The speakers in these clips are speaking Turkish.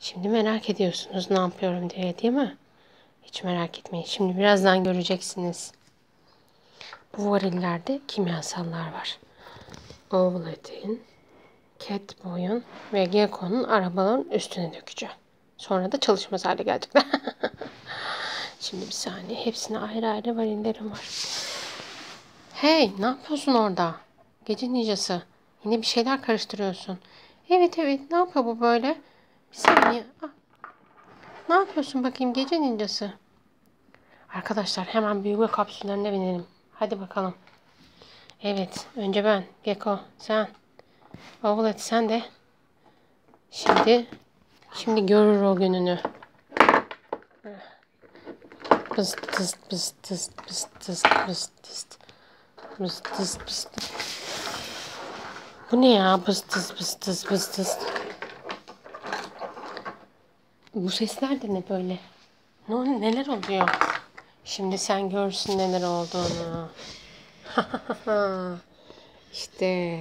Şimdi merak ediyorsunuz ne yapıyorum diye değil mi? Hiç merak etmeyin. Şimdi birazdan göreceksiniz. Bu varillerde kimyasallar var. Ovlet'in, Catboy'un ve Gecko'nun arabaların üstüne dökeceğim. Sonra da çalışmaz hale gelecekler. Şimdi bir saniye. Hepsine ayrı ayrı varillerim var. Hey ne yapıyorsun orada? Gece ninjası. Yine bir şeyler karıştırıyorsun. Evet evet ne yapıyor bu böyle? Bir saniye. Ah. Ne yapıyorsun bakayım gece ninjası? Arkadaşlar hemen büyüme kapsüllerine binelim. Hadi bakalım. Evet önce ben. Gecko sen. Ovlet sen de. Şimdi şimdi görür o gününü. Bıst tıst bıst tıst bıst tıst bıst tıst. Bıst tıst bıst tıst. Bu ne ya? Bıst tıst bıst tıst bıst tıst. Bu sesler de ne böyle? Ne, neler oluyor? Şimdi sen görsün neler olduğunu. işte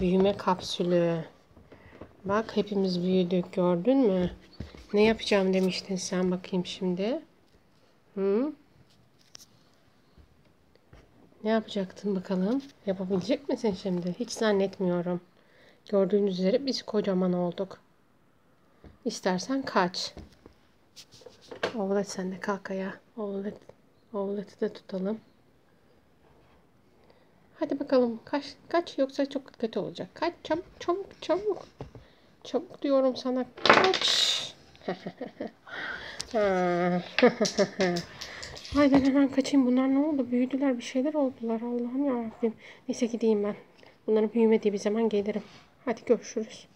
büyüme kapsülü. Bak hepimiz büyüdük gördün mü? Ne yapacağım demiştin sen bakayım şimdi. Hı? Ne yapacaktın bakalım? Yapabilecek misin şimdi? Hiç zannetmiyorum. Gördüğünüz üzere biz kocaman olduk. İstersen kaç. Oğlet sen de kalk ayağa. Oğlet, oğleti de tutalım. Hadi bakalım kaç kaç yoksa çok kötü olacak. Kaç çabuk çabuk çabuk. Çabuk diyorum sana kaç. Ay ben hemen kaçayım. Bunlar ne oldu? Büyüdüler bir şeyler oldular. Allah'ım yarabbim. Neyse gideyim ben. Bunların büyümediği bir zaman gelirim. Hadi görüşürüz.